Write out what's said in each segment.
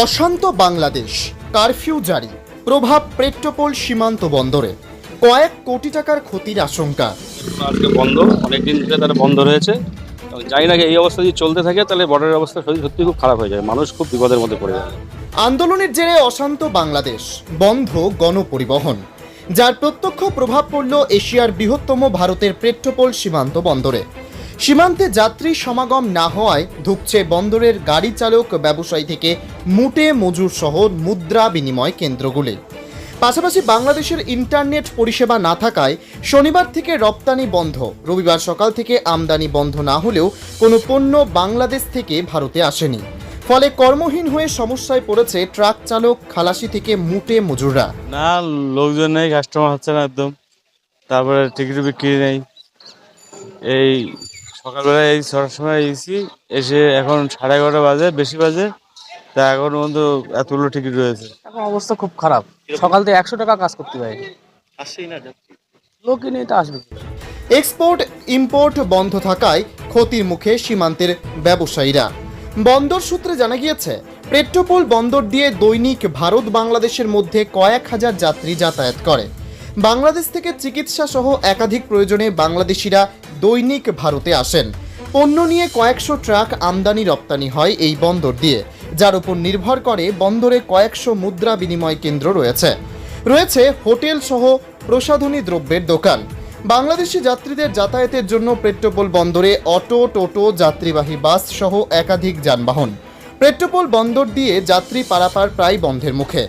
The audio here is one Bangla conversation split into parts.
অশান্ত বাংলাদেশ কারফিউ জারি প্রভাব পেট্রোপোল সীমান্ত বন্দরে। কয়েক কোটি টাকার ক্ষতির আশঙ্কা। আজকে বন্ধ অনেকদিন ধরে তারা বন্ধ রয়েছে। জানি না এই অবস্থা যদি চলতে থাকে তাহলে বর্ডারের অবস্থা সত্যি সত্যি খুব খারাপ হয়ে যায় মানুষ খুব বিপদের মধ্যে পড়ে যাবে। আন্দোলনের জেরে অশান্ত বাংলাদেশ বন্ধ গণপরিবহন যার প্রত্যক্ষ প্রভাব পড়ল এশিয়ার বৃহত্তম ভারতের পেট্রোপোল সীমান্ত বন্দরে। সীমান্তে যাত্রী সমাগম না হওয়ায় ধুকছে বন্দরের গাড়ি চালক ব্যবসায়ী থেকে মুটে, মজুর সহ মুদ্রা বিনিময় কেন্দ্রগুলি। পাশাপাশি বাংলাদেশের ইন্টারনেট পরিষেবা না থাকায় শনিবার থেকে রপ্তানি বন্ধ। রবিবার সকাল থেকে আমদানি বন্ধ না হলেও কোনো পণ্য বাংলাদেশ থেকে ভারতে আসেনি। ফলে কর্মহীন হয়ে সমস্যায় পড়েছে ট্রাক চালক, খালাসি থেকে মুটে মজুররা। না, লোকজন নেই কাস্টমার হচ্ছে না একদম। তারপরে টিকিট বিক্রি নেই। এই সকালবেলা এই ছটার এসেছি এসে এখন সাড়ে এগারোটা বাজে, বেশি বাজে। তা এখন পর্যন্ত এতগুলো টিকিট রয়েছে। এখন অবস্থা খুব খারাপ। সকাল থেকে একশো টাকা কাজ করতে পারি। লোকই নেই তো আসবে এক্সপোর্ট ইম্পোর্ট বন্ধ থাকায় ক্ষতির মুখে সীমান্তের ব্যবসায়ীরা। বন্দর সূত্রে জানা গিয়েছে পেট্রোপোল বন্দর দিয়ে দৈনিক ভারত বাংলাদেশের মধ্যে কয়েক হাজার যাত্রী যাতায়াত করে। বাংলাদেশ থেকে চিকিৎসা সহ একাধিক প্রয়োজনে বাংলাদেশিরা দৈনিক ভারতে আসেন। পণ্য নিয়ে কয়েকশো ট্রাক আমদানি রপ্তানি হয় এই বন্দর দিয়ে। যার উপর নির্ভর করে বন্দরে কয়েকশো মুদ্রা বিনিময় কেন্দ্র রয়েছে। রয়েছে হোটেল সহ প্রসাধনী দ্রব্যের দোকান। বাংলাদেশি যাত্রীদের যাতায়াতের জন্য পেট্রোপোল বন্দরে অটো, টোটো, যাত্রীবাহী বাস সহ একাধিক যানবাহন। পেট্রোপোল বন্দর দিয়ে যাত্রী পারাপার প্রায় বন্ধের মুখে।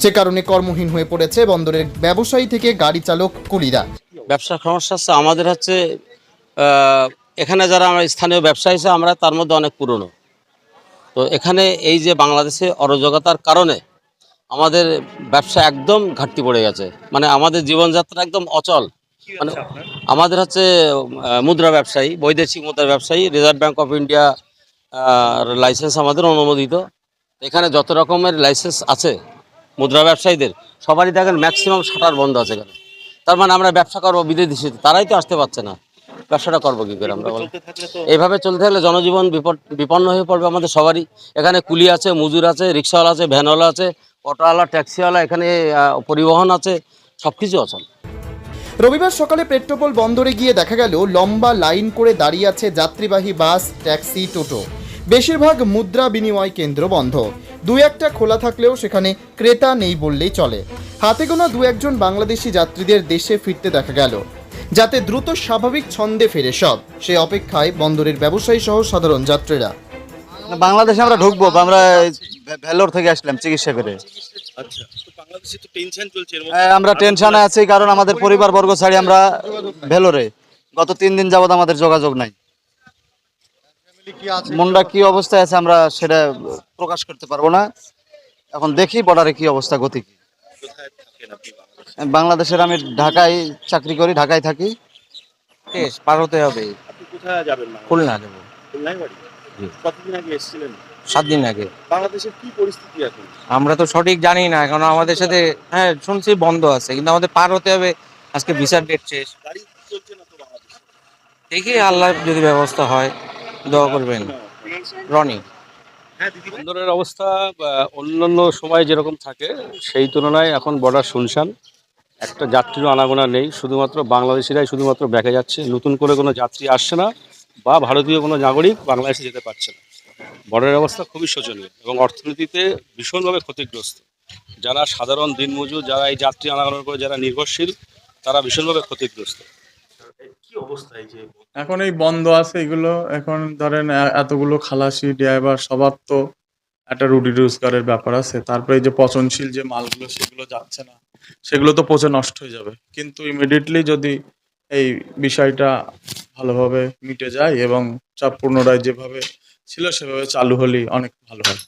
সে কারণে কর্মহীন হয়ে পড়েছে বন্দরের ব্যবসায়ী থেকে গাড়ি চালক, কুলিরা। ব্যবসার সমস্যা আমাদের হচ্ছে এখানে যারা আমরা স্থানীয় ব্যবসায়ী আছে আমরা তার মধ্যে অনেক পুরনো। তো এখানে এই যে বাংলাদেশে অরাজকতার কারণে আমাদের ব্যবসা একদম ঘাটতি পড়ে গেছে। মানে আমাদের জীবনযাত্রা একদম অচল। মানে আমাদের হচ্ছে মুদ্রা ব্যবসায়ী বৈদেশিক মুদ্রা ব্যবসায়ী Reserve Bank of India licence আমাদের অনুমোদিত। এখানে যত রকমের লাইসেন্স আছে মুদ্রা ব্যবসায়ীদের সবারই দেখেন ম্যাক্সিমাম শাটার বন্ধ আছে এখানে। তার মানে আমরা ব্যবসা করব বিদেশি তারাই তো আসতে পারছে না। ব্যবসাটা করব কি করে আমরা বলো? এইভাবে চলতে থাকলে জনজীবন বিপন্ন হয়ে পড়বে আমাদের সবারই। এখানে কুলি আছে মজুর আছে রিক্সাওয়ালা আছে ভ্যানওয়ালা আছে অটোওয়ালা ট্যাক্সিওয়ালা এখানে পরিবহন আছে সব কিছু অচল রবিবার সকালে পেট্রোপোল বন্দরে গিয়ে দেখা গেল লম্বা লাইন করে দাঁড়িয়ে আছে যাত্রীবাহী বাস ট্যাক্সি টোটো। বেশিরভাগ মুদ্রা বিনিময় কেন্দ্র বন্ধ। দু একটা খোলা থাকলেও সেখানে ক্রেতা নেই বললেই চলে। হাতে গোনা দু একজন বাংলাদেশি যাত্রীদের দেশে ফিরতে দেখা গেল। যাতে দ্রুত স্বাভাবিক ছন্দে ফেরে সব। সে অপেক্ষায় বন্দরের ব্যবসায়ী সহ সাধারণ যাত্রীরা। বাংলাদেশে আমরা ঢুকবো আমরা ভেলোর থেকে আসলাম চিকিৎসা করে। আচ্ছা হ্যাঁ, আমরা টেনশনে আছি কারণ আমাদের পরিবার বর্গ ছাড়ি আমরা ভেলোরে গত তিন দিন যাবত আমাদের যোগাযোগ নাই। মনটা কি অবস্থায় আছে আমরা সেটা প্রকাশ করতে পারব না। এখন দেখি বর্ডারে কি অবস্থা গতি কি। বাংলাদেশের আমি ঢাকায় চাকরি করি ঢাকায় থাকি। শেষ পার হতে হবে। আপনি কোথায় যাবেন খুলনা দেবো খুলনায় বাড়ি কতদিন আগে এসেছিলেন? সাত দিন আগে। বাংলাদেশের কি পরিস্থিতি এখন? আমরা তো সঠিক জানি না এখন আমাদের সাথে হ্যাঁ শুনছি বন্ধ আছে কিন্তু আমাদের পার হতে হবে আজকে ভিসার ডেট শেষ। গাড়ি চলছে না তো বাংলাদেশে? দেখি আল্লাহ যদি ব্যবস্থা হয় দোয়া করবেন। রনি। বন্দরের অবস্থা অন্যান্য সময় যেরকম থাকে সেই তুলনায় এখন বর্ডার শুনশান। একটা যাত্রীর আনাগোনা নেই শুধুমাত্র বাংলাদেশিরাই শুধুমাত্র ব্যাকে যাচ্ছে নতুন করে কোনো যাত্রী আসছে না বা ভারতীয় কোনো নাগরিক বাংলাদেশে যেতে পারছে না। বর্ডারের অবস্থা খুবই শোচনীয় এবং অর্থনীতিতে ভীষণভাবে ক্ষতিগ্রস্ত। যারা সাধারণ দিনমজুর যারা এই যাত্রী আনাগোনার করে যারা নির্ভরশীল তারা ভীষণভাবে ক্ষতিগ্রস্ত। কি যে? এখন এই বন্ধ আছে এগুলো। এখন ধরেন এতগুলো খালাসি ড্রাইভার সবার তো একটা রুটি রোজগারের ব্যাপার আছে। তারপরে এই যে পচনশীল যে মালগুলো, সেগুলো যাচ্ছে না। সেগুলো তো পচে নষ্ট হয়ে যাবে। কিন্তু ইমিডিয়েটলি যদি এই বিষয়টা ভালোভাবে মিটে যায় এবং চাপ পুনরায় যেভাবে ছিল, সেভাবে চালু হলেই অনেক ভালো হয়।